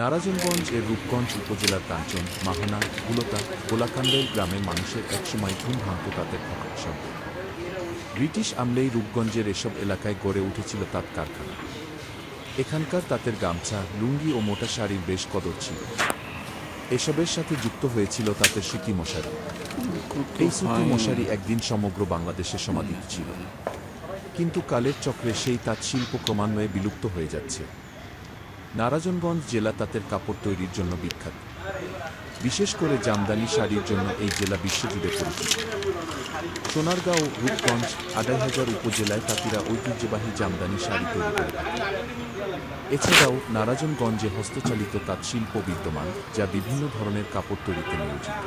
নারাজনগঞ্জ এর রূপগঞ্জ উপজেলার কাঞ্চন মাহানা গুলতা গোলাকান্দাইল গ্রামের মানুষের একসময় ঘুম ভাঙত তাদের থাকার ব্রিটিশ আমলেই রূপগঞ্জের এসব এলাকায় গড়ে উঠেছিল তাঁত কারখানা। এখানকার তাঁতের গামছা, লুঙ্গি ও মোটা শাড়ির বেশ কদর ছিল। এসবের সাথে যুক্ত হয়েছিল তাঁতের সুতি মশারি। এই সুতি মশারি একদিন সমগ্র বাংলাদেশে সমাধিত ছিল। কিন্তু কালের চক্রে সেই তাঁত শিল্প ক্রমান্বয়ে বিলুপ্ত হয়ে যাচ্ছে। নারাজনগঞ্জ জেলা তাঁতের কাপড় তৈরির জন্য বিখ্যাত। বিশেষ করে জামদানি শাড়ির জন্য এই জেলা বিশ্বজুড়ে পরিচিত। সোনারগাঁও, রূপগঞ্জ আড়াই হাজার উপজেলায় তাঁতিরা ঐতিহ্যবাহী জামদানি শাড়ি তৈরি করে থাকে এছাড়াও নারাজনগঞ্জে হস্তচালিত তাঁত শিল্প বিদ্যমান, যা বিভিন্ন ধরনের কাপড় তৈরিতে নিয়োজিত।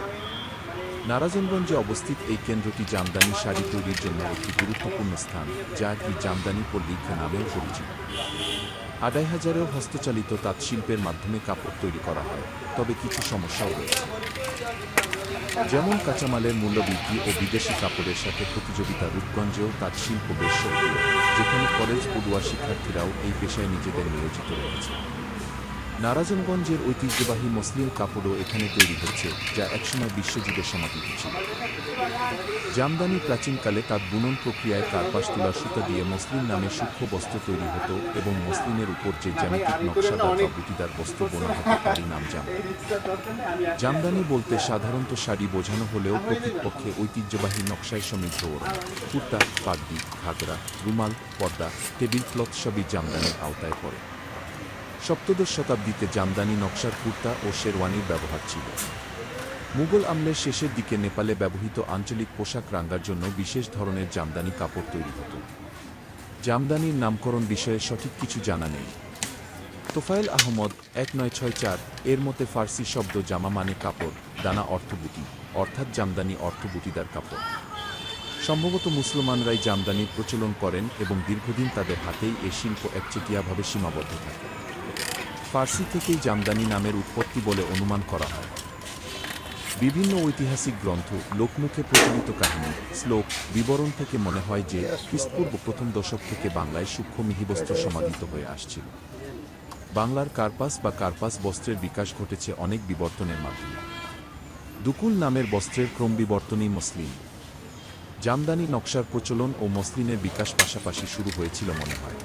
নারাজনগঞ্জে অবস্থিত এই কেন্দ্রটি জামদানি শাড়ি তৈরির জন্য একটি গুরুত্বপূর্ণ স্থান, যা কি জামদানি পল্লী নামেও পরিচিত। আড়াই হাজারেও হস্তচালিত তাঁত শিল্পের মাধ্যমে কাপড় তৈরি করা হয়, তবে কিছু সমস্যাও রয়েছে। যেমন কাঁচামালের মূল্যবৃদ্ধি ও বিদেশি কাপড়ের সাথে প্রতিযোগিতা রূপগঞ্জেও তাঁত শিল্প বেশ সক্রিয়, যেখানে কলেজ পড়ুয়া শিক্ষার্থীরাও এই পেশায় নিজেদের নিয়োজিত রয়েছে নারাজনগঞ্জের ঐতিহ্যবাহী মুসলিম কাপড়ও এখানে তৈরি হচ্ছে, যা একসময় বিশ্বযুগে সমাধিত ছিল। জামদানি প্রাচীনকালে তার বুনন প্রক্রিয়ায় কার্পাস তুলা সুতা দিয়ে মসলিন নামে সূক্ষ্ম বস্ত্র তৈরি হতো এবং মসলিনের উপর যে জ্যামিতিক নকশা বা বুটিদার বস্ত্র বোনা হতো, তারই নাম জামদানি। জামদানি বলতে সাধারণত শাড়ি বোঝানো হলেও প্রকৃতপক্ষে ঐতিহ্যবাহী নকশায় সমৃদ্ধ ওরা কুর্তা, পাগড়ি, ঘাগরা, রুমাল, পর্দা, টেবিল ক্লথ সবই জামদানির আওতায় পড়ে। সপ্তদশ শতাব্দীতে জামদানি, নকশার কুর্তা ও শেরওয়ানির ব্যবহার ছিল। মুঘল আমলের শেষের দিকে নেপালে ব্যবহৃত আঞ্চলিক পোশাক রাঙ্গার জন্য বিশেষ ধরনের জামদানি কাপড় তৈরি হতো। জামদানির নামকরণ বিষয়ে সঠিক কিছু জানা নেই। তোফায়েল আহমদ এক নয় ছয় চার এর মতে ফার্সি শব্দ জামা মানে কাপড়, দানা অর্থবুটি, অর্থাৎ জামদানি অর্থবুটিদার কাপড়। সম্ভবত মুসলমানরাই জামদানির প্রচলন করেন এবং দীর্ঘদিন তাদের হাতেই এ শিল্প একচেটিয়াভাবে সীমাবদ্ধ থাকে। ফার্সি থেকেই জামদানি নামের উৎপত্তি বলে অনুমান করা হয়। বিভিন্ন ঐতিহাসিক গ্রন্থ, লোকমুখে প্রচলিত কাহিনী, শ্লোক, বিবরণ থেকে মনে হয় যে খ্রিস্টপূর্ব প্রথম দশক থেকে বাংলায় সূক্ষ্ম মিহিবস্ত্র সমাদিত হয়ে আসছিল। বাংলার কার্পাস বা কার্পাস বস্ত্রের বিকাশ ঘটেছে অনেক বিবর্তনের মাধ্যমে। দুকুল নামের বস্ত্রের ক্রমবিবর্তনই মসলিন জামদানি নকশার প্রচলন ও মসলিনের বিকাশ পাশাপাশি শুরু হয়েছিল মনে হয়।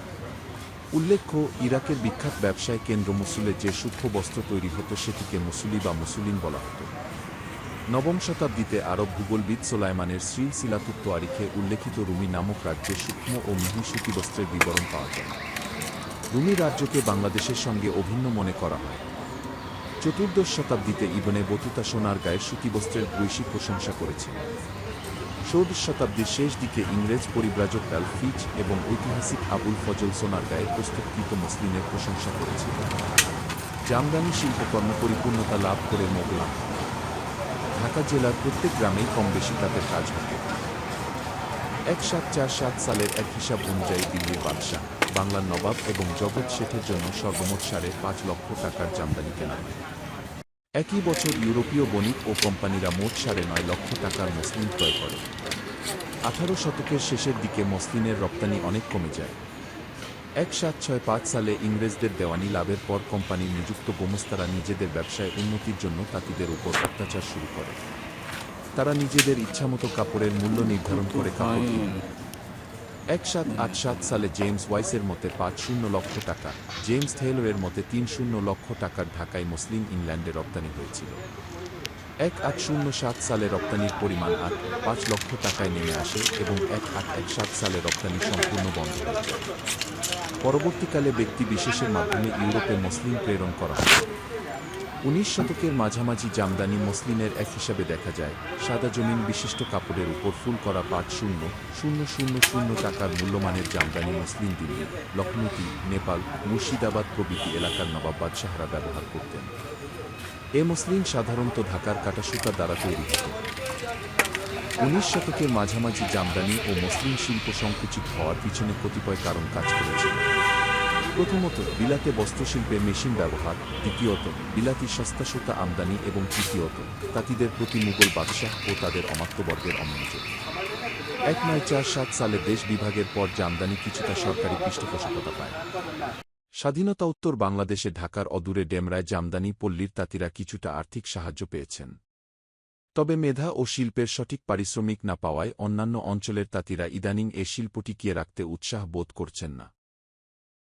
উল্লেখ্য, ইরাকের বিখ্যাত ব্যবসায় কেন্দ্র মুসুলে যে সূক্ষ্ম বস্ত্র তৈরি হতো সেটিকে মুসুলি বা মুসুলিন বলা হতো। নবম শতাব্দীতে আরব ভূগোলবিদ সোলাইমানের শ্রী সিলাতুত তোয়ারিখে উল্লেখিত রুমি নামক রাজ্যে সূক্ষ্ম ও মিহি সুতি বস্ত্রের বিবরণ পাওয়া যায়। রুমি রাজ্যকে বাংলাদেশের সঙ্গে অভিন্ন মনে করা হয়। চতুর্দশ শতাব্দীতে ইবনে বতুতা সোনার গায়ে সুতি বস্ত্রের বৈশ্বিক প্রশংসা করেছেন ষোড়শ শতাব্দীর শেষ দিকে ইংরেজ পরিব্রাজক ডাল ফিচ এবং ঐতিহাসিক আবুল ফজল সোনার গায়ে প্রস্তুতকৃত মুসলিমের প্রশংসা করেছিল। জামদানি শিল্পকর্ম পরিপূর্ণতা লাভ করে মোগল। আমল। ঢাকা জেলার প্রত্যেক গ্রামেই কম বেশি তাদের কাজ হতো এক সাত চার সাত সালের এক হিসাব অনুযায়ী দিল্লির বাদশাহ, বাংলার নবাব এবং জগৎ শেঠের জন্য সর্বমোট সাড়ে পাঁচ লক্ষ টাকার জামদানি কেনা হয়। একই বছর ইউরোপীয় বণিক ও কোম্পানিরা মোট সাড়ে নয় লক্ষ টাকার মসলিন ক্রয় করে। আঠারো শতকের শেষের দিকে মসলিনের রপ্তানি অনেক কমে যায়। এক সাত ছয় পাঁচ সালে ইংরেজদের দেওয়ানি লাভের পর কোম্পানির নিযুক্ত গোমস্তারা নিজেদের ব্যবসায় উন্নতির জন্য তাঁতিদের উপর অত্যাচার শুরু করে। তারা নিজেদের ইচ্ছামতো কাপড়ের মূল্য নির্ধারণ করে কাপড়। এক সাত আট সাত সালে জেমস ওয়াইসের মতে পাঁচ শূন্য লক্ষ টাকা, জেমস টেইলরের মতে তিন শূন্য লক্ষ টাকার ঢাকায় মুসলিম ইংল্যান্ডে রপ্তানি হয়েছিল। এক আট শূন্য সাত সালে রপ্তানির পরিমাণ আট, পাঁচ লক্ষ টাকায় নেমে আসে এবং এক আট এক সাত সালে রপ্তানি সম্পূর্ণ বন্ধ হয়ে পরবর্তীকালে ব্যক্তি বিশেষের মাধ্যমে ইউরোপে মুসলিম প্রেরণ করা হয়। উনিশ শতকের মাঝামাঝি জামদানি মসলিনের এক হিসাবে দেখা যায়। সাদা জমিন বিশিষ্ট কাপড়ের উপর ফুল করা পাঁচ শূন্য শূন্য শূন্য শূন্য টাকার মূল্যমানের জামদানি মুসলিম দিল্লি লখনৌতি নেপাল, মুর্শিদাবাদ প্রভৃতি এলাকার নবাব বাদশাহরা ব্যবহার করতেন। এ মুসলিম সাধারণত ঢাকার কাটা সুতা দ্বারা তৈরি হতো। উনিশ শতকের মাঝামাঝি জামদানি ও মুসলিম শিল্প সংকুচিত হওয়ার পিছনে কতিপয় কারণ কাজ করেছিল। প্রথমত, বিলাতে বস্ত্রশিল্পে মেশিন ব্যবহার, দ্বিতীয়ত, বিলাতি সস্তা সুতা আমদানি এবং তৃতীয়ত, তাঁতিদের প্রতি মুঘল বাদশাহ ও তাদের অমাত্যবর্গের অমনোযোগ। এক নয় চার সাত সালে দেশ বিভাগের পর জামদানি কিছুটা সরকারি পৃষ্ঠপোষকতা পায়। স্বাধীনতা উত্তর বাংলাদেশে ঢাকার অদূরে ডেমরায় জামদানি পল্লীর তাঁতিরা কিছুটা আর্থিক সাহায্য পেয়েছেন। তবে মেধা ও শিল্পের সঠিক পারিশ্রমিক না পাওয়ায় অন্যান্য অঞ্চলের তাঁতিরা ইদানিং এ শিল্প টিকিয়ে রাখতে উৎসাহ বোধ করছেন না।